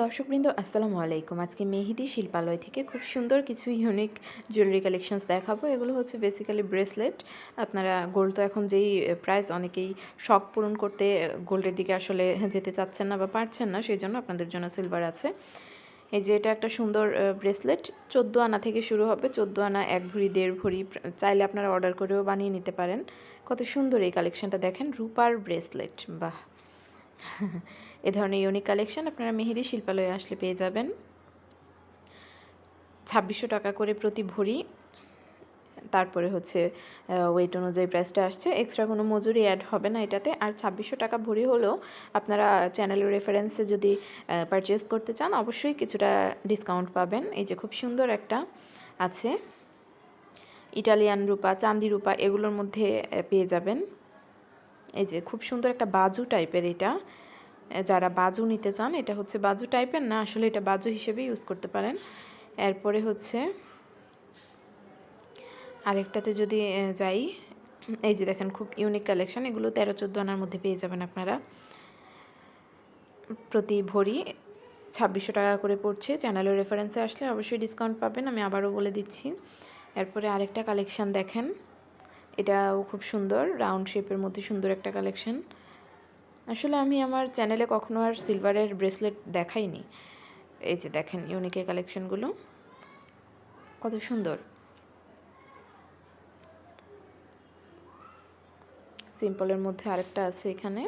দর্শকবৃন্দ, আসসালামু আলাইকুম। আজকে মেহেদি শিল্পালয় থেকে খুব সুন্দর কিছু ইউনিক জুয়েলারি কালেকশনস দেখাবো। এগুলো হচ্ছে বেসিক্যালি ব্রেসলেট আপনারা গোল্ড তো এখন যেই প্রাইস অনেকেই শখ পূরণ করতে গোল্ডের দিকে আসলে যেতে চাচ্ছেন না বা পারছেন না সেই জন্য আপনাদের জন্য সিলভার আছে। এই যে এটা একটা সুন্দর ব্রেসলেট চোদ্দ আনা থেকে শুরু হবে। চোদ্দ আনা, এক ভরি, দেড় ভরি চাইলে আপনারা অর্ডার করেও বানিয়ে নিতে পারেন। কত সুন্দর এই কালেকশনটা দেখেন। রূপার ব্রেসলেট বাহ! এ ধরনের ইউনিক কালেকশন আপনারা মেহেদি শিল্পালয়ে আসলে পেয়ে যাবেন। ছাব্বিশশো টাকা করে প্রতি ভরি। তারপরে হচ্ছে ওয়েট অনুযায়ী প্রাইসটা আসছে। এক্সট্রা কোনো মজুরি অ্যাড হবে না এটাতে। আর ছাব্বিশশো টাকা ভরি হলেও আপনারা চ্যানেলের রেফারেন্সে যদি পারচেস করতে চান, অবশ্যই কিছুটা ডিসকাউন্ট পাবেন। এই যে খুব সুন্দর একটা আছে। ইটালিয়ান রূপা, চান্দি রূপা, এগুলোর মধ্যে পেয়ে যাবেন। এই যে খুব সুন্দর একটা বাজু টাইপের এটা। যারা বাজু নিতে চান, এটা হচ্ছে বাজু টাইপের না, আসলে এটা বাজু হিসেবে ইউজ করতে পারেন। এরপরে হচ্ছে আরেকটাতে যদি যাই, এই যে দেখেন খুব ইউনিক কালেকশন এগুলো তেরো চোদ্দ আনার মধ্যে পেয়ে যাবেন আপনারা। প্রতি ভরি ছাব্বিশশো টাকা করে পড়ছে। চ্যানেলের রেফারেন্সে আসলে অবশ্যই ডিসকাউন্ট পাবেন, আমি আবারও বলে দিচ্ছি। এরপরে আরেকটা কালেকশান দেখেন। এটাও খুব সুন্দর রাউন্ড শেপের মধ্যে সুন্দর একটা কালেকশন আসলে আমি আমার চ্যানেলে কখনো আর সিলভারের ব্রেসলেট দেখাইনি। এই যে দেখেন ইউনিকের কালেকশনগুলো কত সুন্দর। সিম্পলের মধ্যে আরেকটা আছে এখানে।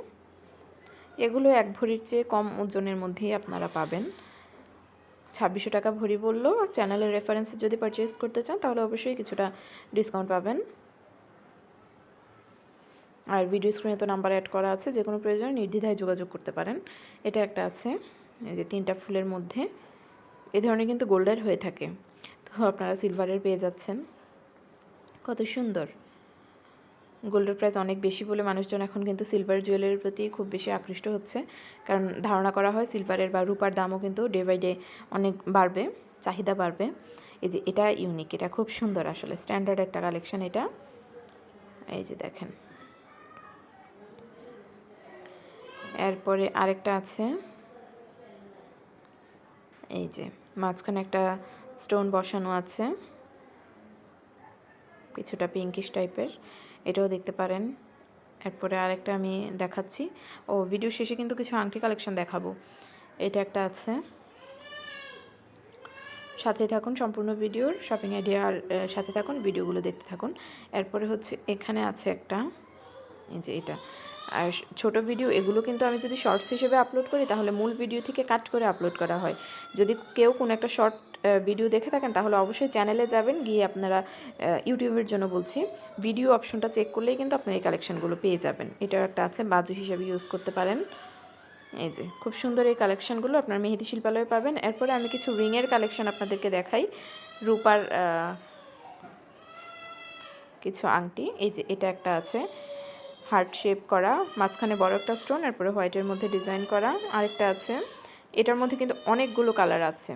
এগুলো এক ভরির চেয়ে কম ওজনের মধ্যেই আপনারা পাবেন। ছাব্বিশশো টাকা ভরি বলল। চ্যানেলের রেফারেন্সে যদি পারচেস করতে চান তাহলে অবশ্যই কিছুটা ডিসকাউন্ট পাবেন। আর ভিডিও স্ক্রিনে তো নাম্বার অ্যাড করা আছে যে কোনো প্রয়োজনে নির্দ্বিধায় যোগাযোগ করতে পারেন। এটা একটা আছে, এই যে তিনটা ফুলের মধ্যে। এ ধরনের কিন্তু গোল্ডের হয়ে থাকে। তো আপনারা সিলভারের পেয়ে যাচ্ছেন। কত সুন্দর। গোল্ডের প্রাইস অনেক বেশি বলে মানুষজন এখন কিন্তু সিলভার জুয়েলারির প্রতি খুব বেশি আকৃষ্ট হচ্ছে। কারণ ধারণা করা হয় সিলভারের বা রূপার দামও কিন্তু ডে বাই ডে অনেক বাড়বে, চাহিদা বাড়বে। এই যে এটা ইউনিক এটা খুব সুন্দর আসলে। স্ট্যান্ডার্ড একটা কালেকশন এটা। এই যে দেখেন। এরপরে আরেকটা আছে। এই যে, মাঝখানে একটা স্টোন বসানো আছে। কিছুটা পিঙ্কিশ টাইপের এটাও দেখতে পারেন। এরপরে আরেকটা আমি দেখাচ্ছি। ও ভিডিও শেষে কিন্তু কিছু আংটি কালেকশন দেখাবো। এটা একটা আছে। সাথে থাকুন, সম্পূর্ণ ভিডিওর শপিং আইডিয়ার সাথে থাকুন ভিডিওগুলো দেখতে থাকুন। এরপরে হচ্ছে, এখানে আছে একটা। এই যে, এটা। আর ছোট ভিডিও এগুলো কিন্তু আমি যদি শর্টস হিসেবে আপলোড করি, তাহলে মূল ভিডিও থেকে কাট করে আপলোড করা হয়। যদি কেউ কোনো একটা শর্ট ভিডিও দেখে থাকেন, তাহলে অবশ্যই চ্যানেলে যাবেন, গিয়ে আপনারা ইউটিউবের জন্য বলছি। ভিডিও অপশনটা চেক করলেই কিন্তু আপনার এই কালেকশানগুলো পেয়ে যাবেন। এটাও একটা আছে, বাজু হিসেবে ইউজ করতে পারেন। এই যে, খুব সুন্দর এই কালেকশানগুলো আপনার মেহেদি শিল্পালয়ে পাবেন। এরপরে আমি কিছু রিংয়ের কালেকশন আপনাদেরকে দেখাই। রূপার কিছু আংটি, এই যে, এটা একটা আছে। হার্ট শেপ করা, মাঝখানে বড় একটা স্টোন, এরপরে হোয়াইটের মধ্যে ডিজাইন করা, আরেকটা আছে। এটার মধ্যে কিন্তু অনেকগুলো কালার আছে।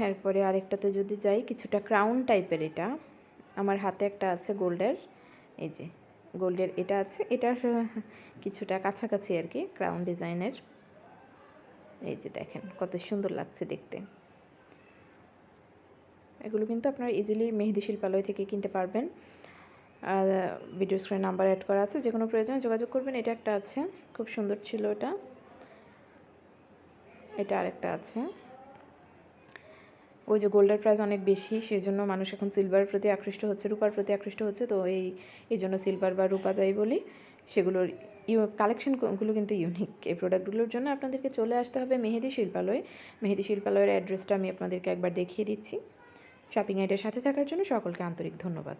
এরপরে আরেকটাতে যদি যাই, কিছুটা ক্রাউন টাইপের এটা। আমার হাতে একটা আছে গোল্ডের, এই যে গোল্ডের এটা আছে। এটা কিছুটা কাছাকাছি আর কি, ক্রাউন ডিজাইনের। এই যে দেখেন, কত সুন্দর লাগছে দেখতে। এগুলো কিন্তু আপনারা ইজিলি মেহেদি শিল্পালয় থেকে কিনতে পারবেন। ভিডিও স্ক্রিন নাম্বার অ্যাড করা আছে যে কোনো প্রয়োজনে যোগাযোগ করবেন। এটা একটা আছে, খুব সুন্দর ছিল এটা এটা আরেকটা আছে। ওই যে গোল্ডের প্রাইস অনেক বেশি, সেজন্য মানুষ এখন সিলভারের প্রতি আকৃষ্ট হচ্ছে, রূপার প্রতি আকৃষ্ট হচ্ছে, তো এই এই জন্য সিলভার বা রূপা যাই বলি, সেগুলোর ইউ কালেকশনগুলো কিন্তু ইউনিক এই প্রোডাক্টগুলোর জন্য আপনাদেরকে চলে আসতে হবে মেহেদি শিল্পালয়। মেহেদি শিল্পালয়ের অ্যাড্রেসটা আমি আপনাদেরকে একবার দেখিয়ে দিচ্ছি। শপিং আইডের সাথে থাকার জন্য সকলকে আন্তরিক ধন্যবাদ।